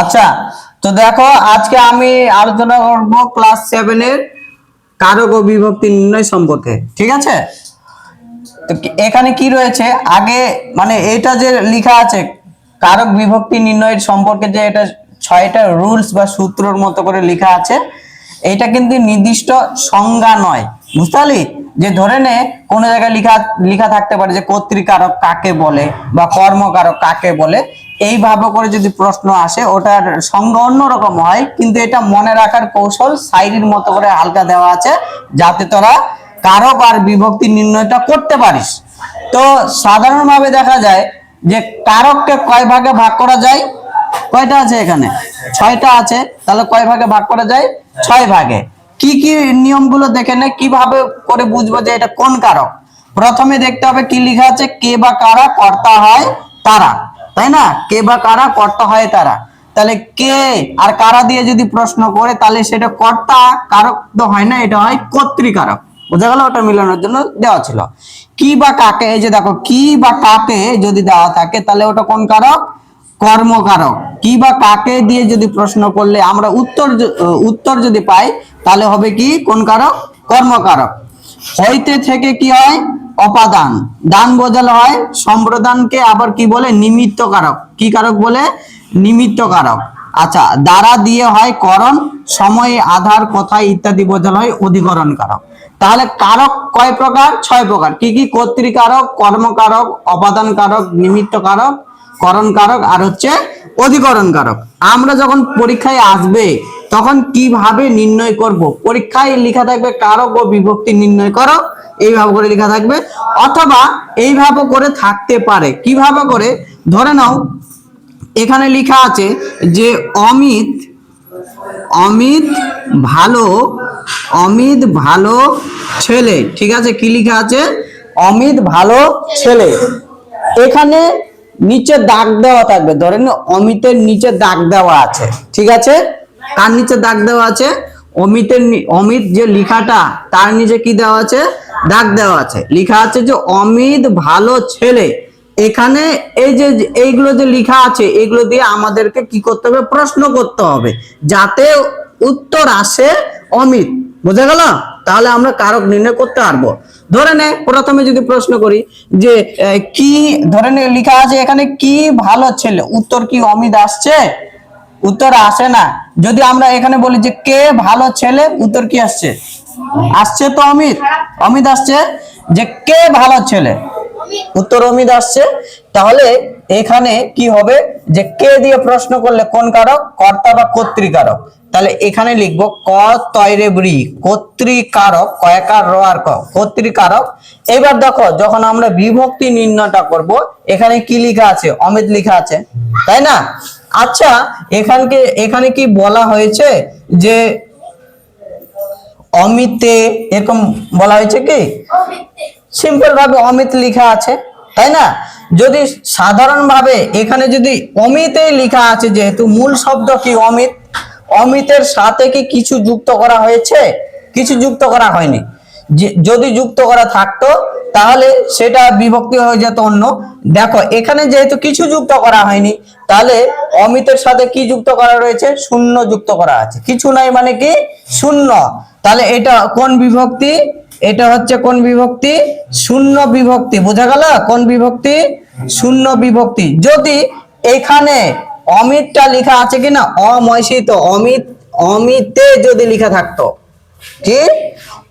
আচ্ছা তো দেখো, আজকে আমি আলোচনা করব ক্লাস সেভেনের কারক ও বিভক্তি নির্ণয় সম্পর্কে, ঠিক আছে? তো এখানে কি রয়েছে? আগে মানে এটা যে লেখা আছে, কারক বিভক্তি নির্ণয়ের সম্পর্কে যে এটা ছয়টা রুলস বা সূত্রর মতো করে লেখা আছে, এটা কিন্তু নির্দিষ্ট সংজ্ঞা নয়। বুঝতে পারলি? যে ধরে নে, কোনো জায়গায় লেখা লেখা থাকতে পারে যে কর্তৃকারক কাকে বলে বা কর্মকারক কাকে বলে এইভাবে করে যদি প্রশ্ন আসে, ওটার সংজ্ঞা অন্যরকম হয়, কিন্তু এটা মনে রাখার কৌশল সাইডের মতো করে হালকা দেওয়া আছে, যাতে তোরা কারক আর বিভক্তি নির্ণয়টা করতে পারিস। তো সাধারণভাবে দেখা যায় যে কারককে কয় ভাগে ভাগ করা যায়? কয়টা আছে এখানে? ছয়টা আছে, তাহলে কয় ভাগে ভাগ করা যায়? ছয় ভাগে। কি কি নিয়মগুলো দেখে নে, কীভাবে করে বুঝব যে এটা কোন কারক? প্রথমে দেখতে হবে কি লেখা আছে, কে বা কারা কর্তা হয়, তারা। তাই না? কে বা কারা কর্তা হয় তারা। তাহলে কে আর কারা দিয়ে যদি প্রশ্ন করে, তাহলে সেটা কর্তা কারক তো হয় না, এটা হয় কর্তৃকারক। বোঝা গেল? ওটা মিলানোর জন্য দেওয়া ছিল। কি বা কাকে, এই যে দেখো, কি বা কাকে যদি দেওয়া থাকে, তাহলে ওটা কোন কারক? কর্মকারক। কি বা কাকে দিয়ে যদি প্রশ্ন করলে আমরা উত্তর উত্তর যদি পাই, তাহলে হবে কি? কোন কারক? কর্মকারক। হইতে থেকে কি হয়? অপাদান। দান বোঝালো হয় সম্প্রদানকে, আবার কি বলে? নিমিত্ত কারক কি কারক বলে? নিমিত্ত কারক আচ্ছা দ্বারা দিয়ে হয় করণ, সময় আধার, কথা ইত্যাদি বোঝানো হয় অধিকরণ কারক তাহলে কারক কয় প্রকার? ছয় প্রকার। কি কি? কর্তৃকারক, কর্মকারক অপাদান কারক নিমিত্ত কারক করণ কারক আর হচ্ছে অধিকরণ কারক আমরা যখন পরীক্ষায় আসবে তখন কীভাবে নির্ণয় করব? পরীক্ষায় লেখা থাকবে কারক ও বিভক্তি নির্ণয় করো। এইভাবে করে লেখা থাকবে। অথবা এইভাবে করে থাকতে পারে। কীভাবে করে? ধরে নাও, এখানে লেখা আছে যে অমিত অমিত ভালো অমিত ভালো ছেলে। ঠিক আছে? কি লেখা আছে? অমিত ভালো ছেলে। এখানে নিচে দাগ দেওয়া থাকবে। ধরেন অমিতের নিচে দাগ দেওয়া আছে। ঠিক আছে? কার নিচে দাগ দেওয়া আছে? অমিতের অমিত যে লিখাটা, তার নিচে কি দেওয়া আছে? দাগ দেওয়া আছে। লিখা আছে যে, অমিত ভালো ছেলে। এখানে এই যে, এইগুলো যে লিখা আছে, এগুলো দিয়ে আমাদেরকে কি করতে হবে? প্রশ্ন করতে হবে। যাতে উত্তর আসে অমিত। বোঝা গেল? তাহলে আমরা কারক নির্ণয় করতে পারব। ধরে নে, প্রথমে যদি প্রশ্ন করি যে কি ধরে নে, লেখা আছে এখানে, কি ভালো ছেলে? উত্তর কি অমিত আসছে? উত্তর আসে না। যদি আমরা এখানে বলি যে, কে ভালো ছেলে? উত্তর কি আসছে? আসছে তো অমিত। অমিত আসছে যে, কে ভালো ছেলে? উত্তর অমিত আসছে। তাহলে এখানে কি হবে? যে, কে দিয়ে প্রশ্ন করলে কোন কারক? কর্তা বা কর্তৃকারক? তাহলে এখানে লিখব, ক তয়রে ব্রি। কর্তৃকারক, কয়কার র আর ক, কর্তৃকারক। এবার দেখো, যখন আমরা বিভক্তি নির্ণয়টা করব, এখানে কি লেখা আছে? অমিত লেখা আছে। তাই না? আচ্ছা এখানকে এখানে কি বলা হয়েছে যে অমিতে এরকম বলা হয়েছে কি? সিম্পল ভাবে অমিত লেখা আছে তাই না? যদি সাধারণ ভাবে এখানে যদি অমিতেই লেখা আছে যেহেতু মূল শব্দ কি অমিত অমিতের সাথে কি কিছু যুক্ত করা হয়েছে? কিছু যুক্ত করা হয়নি। যদি যুক্ত করা থাকতো তাহলে সেটা বিভক্তি হয়ে যেত অন্য। দেখো, এখানে যেহেতু কিছু যুক্ত করা হয়নি, তাহলে অমিতের সাথে কি যুক্ত করা রয়েছে? শূন্য যুক্ত করা আছে। কিছু নাই মানে কি? শূন্য। তাহলে এটা কোন বিভক্তি? এটা হচ্ছে কোন বিভক্তি? শূন্য বিভক্তি। বোঝা গেল? কোন বিভক্তি? শূন্য বিভক্তি। যদি এখানে অমিতটা লেখা আছে কিনা? অময়সিত অমিত অমিতে যদি লেখা থাকতো। কি?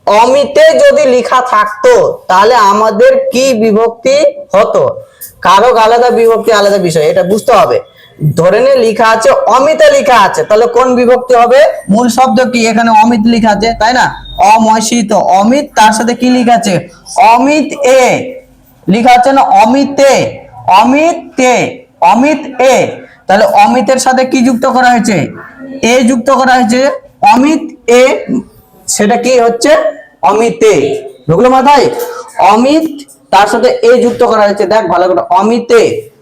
অমিতে যদি লেখা থাকতো, তাহলে আমাদের কি বিভক্তি হতো? কারক আলাদা বিভক্তি, আলাদা বিষয়, এটা বুঝতে হবে। ধরে নে লেখা আছে, অমিতে লেখা আছে, তাহলে কোন বিভক্তি হবে? মূল শব্দ কি? এখানে অমিত লেখা আছে, তাই না? অময়সিত, অমিত, তার সাথে কি লেখা আছে? অমিত এ। লেখা আছে না, অমিতে। অমিত তে, অমিত এ। তাহলে অমিতের সাথে কি যুক্ত করা হয়েছে? এ যুক্ত করা হয়েছে, অমিত এ সেটা কি হচ্ছে? অমিতে। ঢুকলো মাথায়? অমিত তার সাথে এ যুক্ত করা হয়েছে। দেখ, ভালো করে। অমিতে।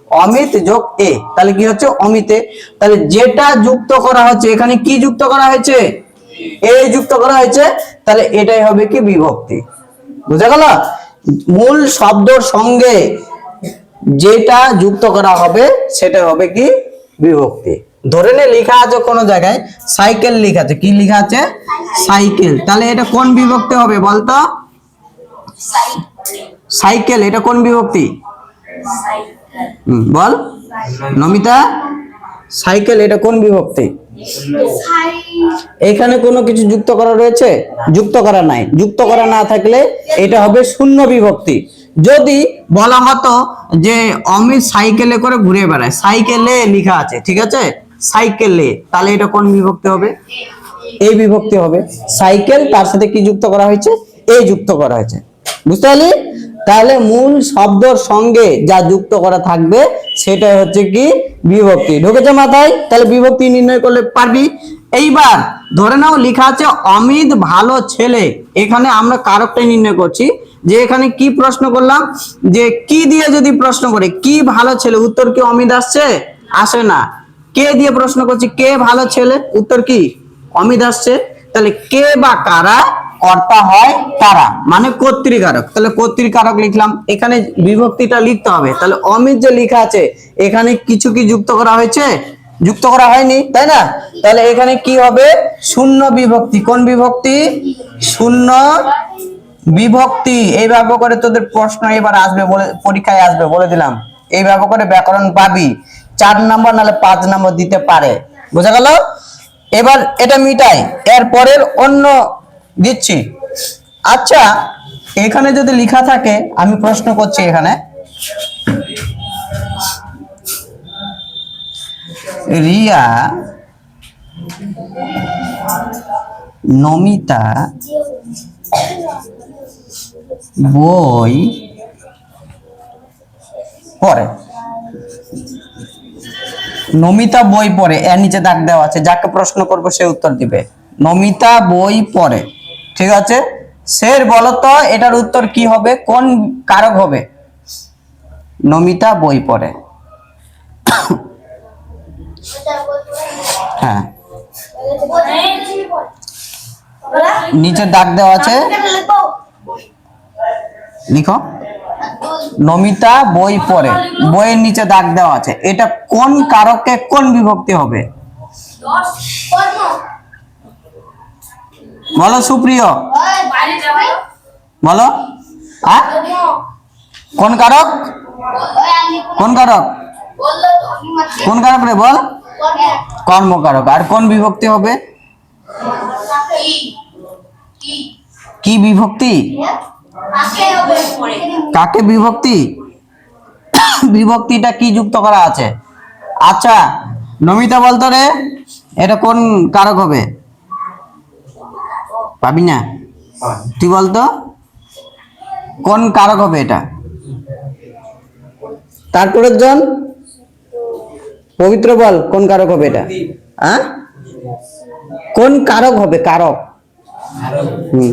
অমিত যোগ এ। তাহলে কি হচ্ছে? অমিতে। তাহলে যেটা যুক্ত করা হচ্ছে, এখানে কি যুক্ত করা হয়েছে? এ যুক্ত করা হয়েছে। তাহলে এটাই হবে কি? বিভক্তি। বুঝা গেল? মূল শব্দর সঙ্গে যেটা যুক্ত করা হবে, সেটা হবে কি? বিভক্তি। ধরে নে, লেখা আছে কোনো জায়গায় সাইকেল লেখা আছে। কি লেখা আছে? সাইকেল তাহলে এটা কোন বিভক্তি হবে বলতো? সাইকেল এটা কোন বিভক্তি? বল। নমিতা সাইকেল এটা কোন বিভক্তি? এখানে কোনো কিছু যুক্ত করা রয়েছে? যুক্ত করা নাই। যুক্ত করা না থাকলে এটা হবে শূন্য বিভক্তি। যদি বলা হতো যে অমিত সাইকেলে করে ঘুরে বেড়ায় সাইকেলে লেখা আছে, ঠিক আছে? সাইকেলে তাহলে এটা কোন বিভক্তি হবে? এই বিভক্তি হবে। সাইকেল তার সাথে কি যুক্ত করা হয়েছে? এই যুক্ত করা হয়েছে। বুঝতে পারলি? তাহলে মূল শব্দর সঙ্গে যা যুক্ত করা থাকবে সেটা হচ্ছে কি বিভক্তি। ঢুকেছে মাথায়? তাহলে বিভক্তি নির্ণয় করলে পারবি। এইবার ধরে নাও লেখা আছে, অমিত ভালো ছেলে। এখানে আমরা কারকটাই নির্ণয় করছি। যে এখানে কি প্রশ্ন করলাম? যে কি দিয়ে যদি প্রশ্ন করে, কি ভালো ছেলে? উত্তর কি অমিত আসছে? আসে না। কে দিয়ে প্রশ্ন করছি? কে ভালো ছেলে? উত্তর কি? অমিত আসছে। তাহলে কে বা কারা? কর্তা হয় তারা। মানে কর্তৃকারক তাহলে কর্তৃকারক লিখলাম। এখানে বিভক্তিটা লিখতে হবে। তাহলে অমিত যে লেখা আছে, এখানে কিছু কি যুক্ত করা হয়েছে? যুক্ত করা হয়নি, তাই না? তাহলে এখানে কি হবে? শূন্য বিভক্তি। কোন বিভক্তি? শূন্য বিভক্তি। এইভাবে করে তোদের প্রশ্ন এবার আসবে বলে, পরীক্ষায় আসবে বলে দিলাম। এইভাবে করে ব্যাকরণ পাবি। চার নাম্বার নাহলে পাঁচ নাম্বার দিতে পারে। বোঝা গেল? এবার এটা মিটাই, এর পরের অন্য দিচ্ছি। আচ্ছা এখানে যদি লেখা থাকে, আমি প্রশ্ন করছি এখানে। রিয়া নমিতা বই পড়ে। নমিতা বই পড়ে, এর নিচে দাগ দেওয়া আছে, যাকে প্রশ্ন করব সে উত্তর দিবে। নমিতা বই পড়ে, ঠিক আছে? স্যার বলতো, এটার উত্তর কি হবে? কোন কারক হবে? নমিতা বই পড়ে। হ্যাঁ। নিচে দাগ দেওয়া আছে। লিখো। নমিতা বই পড়ে। বইয়ের নিচে দাগ দেওয়া আছে। এটা কোন কারকে কোন বিভক্তি হবে? বলো সুপ্রিয়। বলো। আ? কোন কারক? কোন কারক? কোন কারক রে বল? কর্মকারক। আর কোন বিভক্তি হবে? কি বিভক্তি? কাকে বিভক্তি? বিভক্তিটা কি যুক্ত করা আছে? আচ্ছা নমিতা বলতো রে, এটা কোন কারক হবে? পাবি না? তুই বলতো? কোন কারক হবে এটা? তারপরের জন? পবিত্র বল, কোন কারক হবে এটা? হ্যাঁ কোন কারক হবে, কারক? হুম।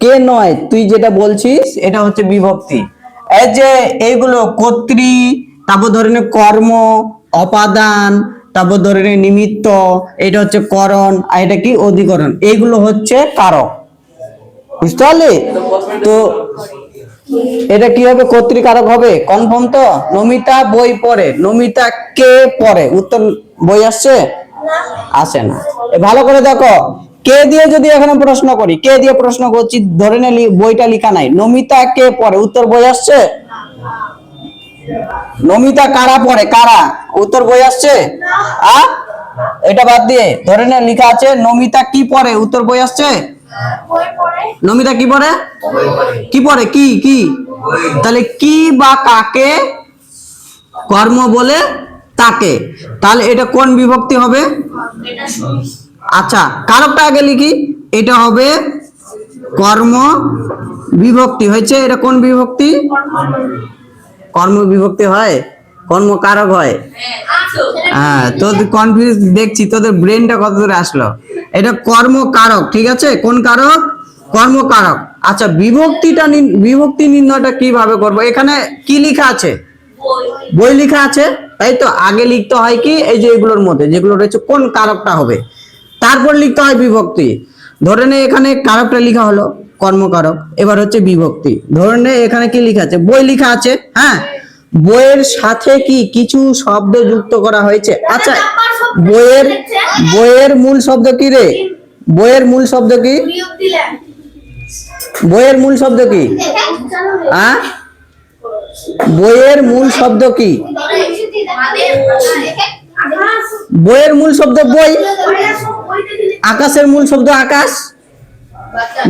কে নয়? তুই যেটা বলছিস, এটা হচ্ছে বিভক্তি। এই যে এইগুলো কর্তৃ তারপর ধরে নে কর্ম, অপাদান, তারপর ধরে নে নিমিত্ত, এটা হচ্ছে করণ, আর এটা কি? অধিকরণ। এইগুলো হচ্ছে কারক। বুঝতে পারলি? তো এটা কি হবে? কর্তৃকারক হবে? কনফার্ম তো? নমিতা বই পড়ে। নমিতা কে পড়ে? উত্তর বই আসছে? আসে না। ভালো করে দেখো। কে দিয়ে যদি এখানে প্রশ্ন করি, কে দিয়ে প্রশ্ন করছি, ধরে নে বইটা লেখা নাই। নমিতা কে পড়ে? উত্তর বই আসছে? নমিতা কারা পড়ে? কারা? উত্তর বই আসছে? আ? এটা বাদ দিয়ে, ধরে নে লেখা আছে, নমিতা কি পড়ে? উত্তর বই আসছে? নমিতা কি পড়ে? কি পড়ে? কি কি? তাহলে কি বা কাকে কর্ম বলে তাকে? তাহলে এটা কোন বিভক্তি হবে? আচ্ছা কারকটা আগে লিখি। এটা হবে কর্ম বিভক্তি। হয়েছে? এটা কোন বিভক্তি? কর্ম বিভক্তি হয়? কর্ম কারক হয়? হ্যাঁ তোদের কনফিউজ দেখছি, তোদের ব্রেনটা কত দূরে আসলো? এটা কর্মকারক ঠিক আছে? কোন কারক? কর্মকারক আচ্ছা বিভক্তিটা বিভক্তি নির্ণয়টা কীভাবে করব? এখানে কি লেখা আছে? বই লেখা আছে? তাই তো, আগে লিখতে হয় কি? এই যে এগুলোর মধ্যে, যেগুলো রয়েছে, কোন কারকটা হবে? তারপর লিখতে হয় বিভক্তি। ধরে নে এখানে কারকটা লেখা হলো, কর্মকারক। এবার হচ্ছে বিভক্তি। ধরে নে এখানে কি লেখা আছে? বই লেখা আছে হ্যাঁ? বইয়ের সাথে কি কিছু শব্দ যুক্ত করা হয়েছে? আচ্ছা বইয়ের বইয়ের মূল শব্দ কি রে? বইয়ের মূল শব্দ কি? বইয়ের মূল শব্দ কি? হ্যাঁ বইয়ের মূল শব্দ কি? বইয়ের মূল শব্দ বই? আকাশের মূল শব্দ আকাশ?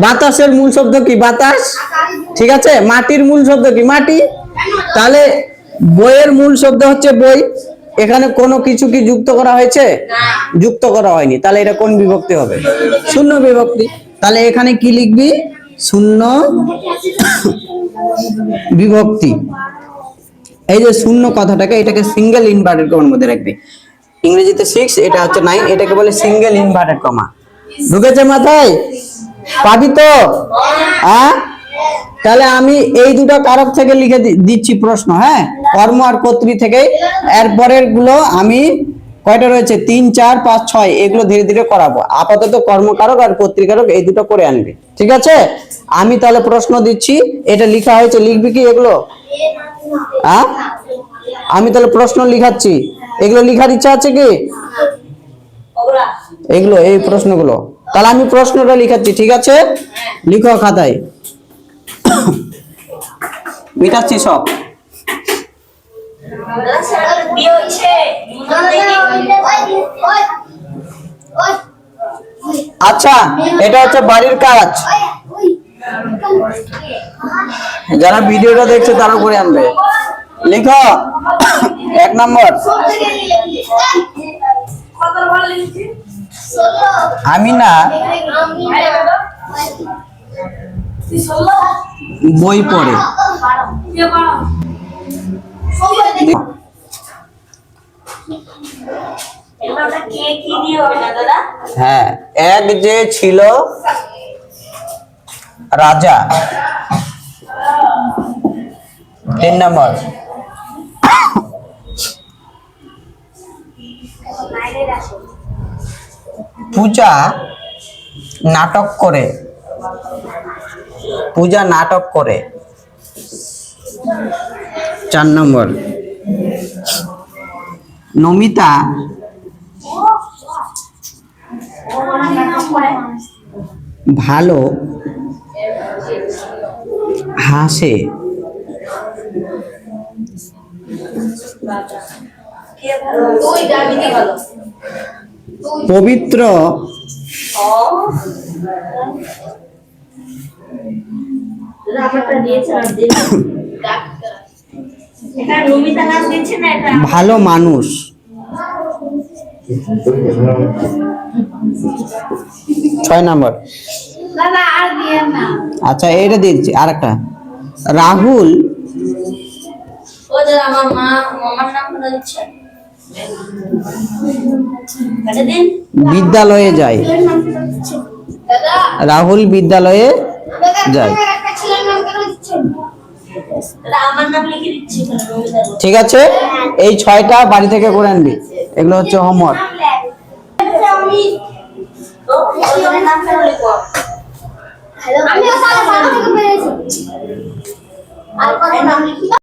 বাতাসের মূল শব্দ কি বাতাস? ঠিক আছে? মাটির মূল শব্দ কি মাটি? তাহলে বইয়ের মূল শব্দ হচ্ছে বই। এখানে কোনো কিছু কি যুক্ত করা হয়েছে? যুক্ত করা হয়নি। তাহলে এটা কোন বিভক্তি হবে? শূন্য বিভক্তি। তাহলে এখানে কি লিখবি? শূন্য বিভক্তি। এই যে শূন্য কথাটাকে এটাকে সিঙ্গেল ইনভার্টেড কমার মধ্যে রাখবি। ইংরেজিতে সিক্স এটা হচ্ছে নাইন এটাকে বলে সিঙ্গেল ইনভার্টেড কমা ঢুকেছে মাথায়? পাবি তো? হ্যাঁ? তাহলে আমি এই দুটো কারক থেকে লিখে দিচ্ছি প্রশ্ন হ্যাঁ? কর্ম আর কর্তৃ থেকে। এরপরেরগুলো আমি কয়টা রয়েছে? তিন, চার, পাঁচ, ছয়, এগুলো ধীরে ধীরে করাবো। আপাতত কর্মকারক আর কর্তৃকারক এই দুটো করে আনবি। ঠিক আছে? আমি তাহলে প্রশ্ন দিচ্ছি, এটা লেখা হয়েছে, লিখবি কি এগুলো? হ্যাঁ? আমি তাহলে প্রশ্ন লিখাচ্ছি। এগুলো লিখার ইচ্ছা আছে কি? এগুলো এই প্রশ্নগুলো। তাহলে আমি প্রশ্নটা লিখাচ্ছি ঠিক আছে? লিখো খাতায়। মিটাচ্ছি সব। আচ্ছা এটা হচ্ছে বাড়ির কাজ। যারা ভিডিওটা দেখছে তারা করে আনবে। লিখো। এক নম্বর। আমি না বই পড়ে। হ্যাঁ এক যে ছিল রাজা। তিন নম্বর। পূজা নাটক করে। পূজা নাটক করে। চার নম্বর। নমিতা ভালো হাসে। নাচ এটা ভালো মানুষ। ছয় নম্বর। আচ্ছা এটা দিচ্ছি আর একটা রাহুল আমার মা মামার নাম বিদ্যালয়ে যায়। রাহুল বিদ্যালয়ে বলে। ঠিক আছে? এই ছয়টা বাড়ি থেকে করে আনবি। এগুলো হচ্ছে হোমওয়ার্ক আমি